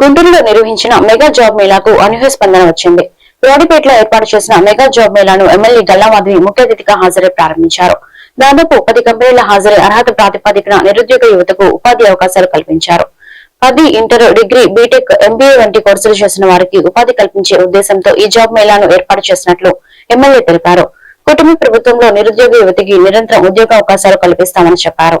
గుంటూరులో నిర్వహించిన mega job మేళాకు అనూహ్య స్పందన వచ్చింది. రోడ్డుపేటలో ఏర్పాటు చేసిన మెగా జాబ్ మేళాను ఎమ్మెల్యే గల్లామాధవి ముఖ్య అతిథిగా హాజరై ప్రారంభించారు. దాదాపు పది కంపెనీల హాజరై అర్హత ప్రాతిపదికన నిరుద్యోగ యువతకు ఉపాధి అవకాశాలు కల్పించారు. పది ఇంటర్ డిగ్రీ బీటెక్ ఎంబీఏ వంటి కోర్సులు చేసిన వారికి ఉపాధి కల్పించే ఉద్దేశంతో ఈ జాబ్ మేళాను ఏర్పాటు చేసినట్లు ఎమ్మెల్యే తెలిపారు. కుటుంబ ప్రభుత్వంలో నిరుద్యోగ యువతికి నిరంతరం ఉద్యోగ అవకాశాలు కల్పిస్తామని చెప్పారు.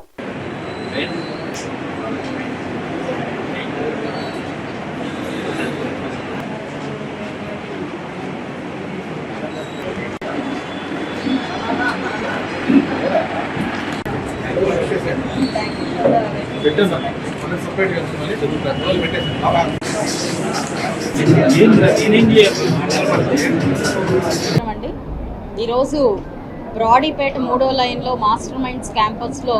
అండి. ఈరోజు బ్రాడీపేట మూడో లైన్లో మాస్టర్ మైండ్స్ క్యాంపస్లో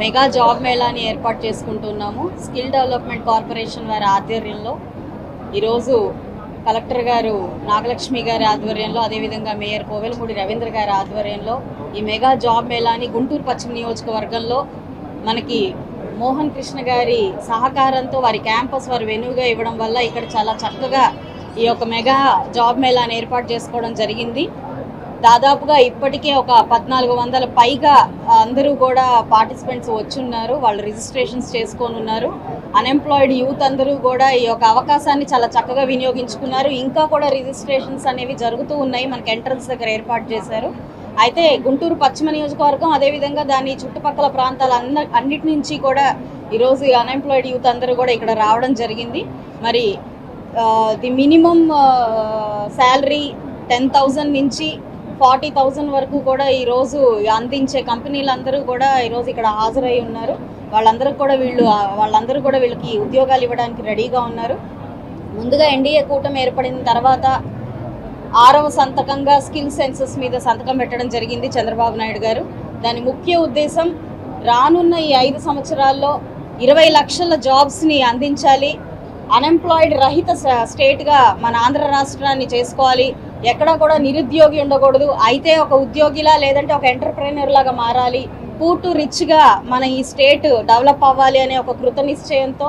మెగా జాబ్ మేళాని ఏర్పాటు చేసుకుంటున్నాము. స్కిల్ డెవలప్మెంట్ కార్పొరేషన్ వారి ఆధ్వర్యంలో. ఈరోజు కలెక్టర్ గారు నాగలక్ష్మి గారి ఆధ్వర్యంలో అదేవిధంగా మేయర్ కోవెలమూడి రవీంద్ర గారి ఆధ్వర్యంలో ఈ మెగా జాబ్ మేళాని గుంటూరు పశ్చిమ నియోజకవర్గంలో మనకి మోహన్ కృష్ణ గారి సహకారంతో వారి క్యాంపస్ వారి వెనుగా ఇవ్వడం వల్ల ఇక్కడ చాలా చక్కగా ఈ యొక్క మెగా జాబ్ మేళాని ఏర్పాటు చేసుకోవడం జరిగింది. దాదాపుగా ఇప్పటికే ఒక పద్నాలుగు వందల పైగా అందరూ కూడా పార్టిసిపెంట్స్ వచ్చున్నారు. వాళ్ళు రిజిస్ట్రేషన్స్ చేసుకొని ఉన్నారు. అన్ఎంప్లాయిడ్ యూత్ అందరూ కూడా ఈ యొక్క అవకాశాన్ని చాలా చక్కగా వినియోగించుకున్నారు. ఇంకా కూడా రిజిస్ట్రేషన్స్ అనేవి జరుగుతూ ఉన్నాయి. మనకి ఎంట్రన్స్ దగ్గర ఏర్పాటు చేశారు. అయితే గుంటూరు పశ్చిమ నియోజకవర్గం అదేవిధంగా దాని చుట్టుపక్కల ప్రాంతాల అన్నిటి నుంచి కూడా ఈరోజు అన్ఎంప్లాయిడ్ యూత్ అందరూ కూడా ఇక్కడ రావడం జరిగింది. మరి the minimum salary ten thousand నుంచి ఫార్టీ థౌజండ్ వరకు కూడా ఈరోజు అందించే కంపెనీలందరూ కూడా ఈరోజు ఇక్కడ హాజరై ఉన్నారు. వాళ్ళందరూ కూడా వీళ్ళు వాళ్ళందరూ కూడా వీళ్ళకి ఉద్యోగాలు ఇవ్వడానికి రెడీగా ఉన్నారు. ముందుగా ఎన్డీఏ కూటమి ఏర్పడిన తర్వాత ఆరవ సంతకంగా స్కిల్ సెన్సెస్ మీద సంతకం పెట్టడం జరిగింది చంద్రబాబు నాయుడు గారు. దాని ముఖ్య ఉద్దేశం రానున్న ఈ ఐదు సంవత్సరాల్లో ఇరవై లక్షల జాబ్స్ని అందించాలి. అన్ఎంప్లాయిడ్ రహిత స్టేట్గా మన ఆంధ్ర రాష్ట్రాన్ని చేసుకోవాలి. ఎక్కడా కూడా నిరుద్యోగి ఉండకూడదు. అయితే ఒక ఉద్యోగిలా లేదంటే ఒక ఎంటర్ప్రైనర్ లాగా మారాలి. పూటు రిచ్గా మన ఈ స్టేట్ డెవలప్ అవ్వాలి అనే ఒక కృత నిశ్చయంతో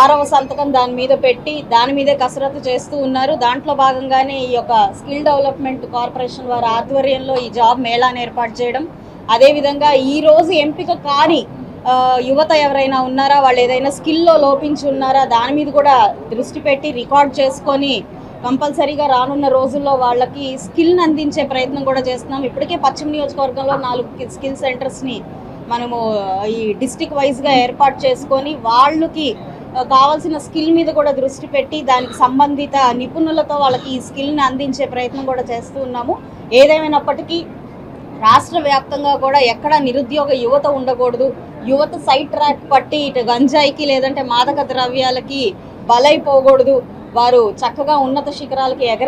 ఆరవ సంతకం దాని మీద పెట్టి దాని మీదే కసరత్తు చేస్తూ ఉన్నారు. దాంట్లో భాగంగానే ఈ యొక్క స్కిల్ డెవలప్మెంట్ కార్పొరేషన్ వారి ఆధ్వర్యంలో ఈ జాబ్ మేళాను ఏర్పాటు చేయడం. అదేవిధంగా ఈరోజు ఎంపిక కాని యువత ఎవరైనా ఉన్నారా? వాళ్ళు ఏదైనా స్కిల్లో లోపించి ఉన్నారా? దాని మీద కూడా దృష్టి పెట్టి రికార్డ్ చేసుకొని కంపల్సరీగా రానున్న రోజుల్లో వాళ్ళకి స్కిల్ని అందించే ప్రయత్నం కూడా చేస్తున్నాం. ఇప్పటికే పశ్చిమ నియోజకవర్గంలో నాలుగు స్కిల్ సెంటర్స్ని మనము ఈ డిస్టిక్ వైజ్గా ఏర్పాటు చేసుకొని వాళ్ళకి కావాల్సిన స్కిల్ మీద కూడా దృష్టి పెట్టి దానికి సంబంధిత నిపుణులతో వాళ్ళకి ఈ స్కిల్ని అందించే ప్రయత్నం కూడా చేస్తూ ఉన్నాము. ఏదేమైనప్పటికీ రాష్ట్ర వ్యాప్తంగా కూడా ఎక్కడ నిరుద్యోగ యువత ఉండకూడదు. యువత సైడ్ ట్రాక్ పట్టి ఇటు గంజాయికి లేదంటే మాదక ద్రవ్యాలకి బలైపోకూడదు. వారు చక్కగా ఉన్నత శిఖరాలకి ఎగ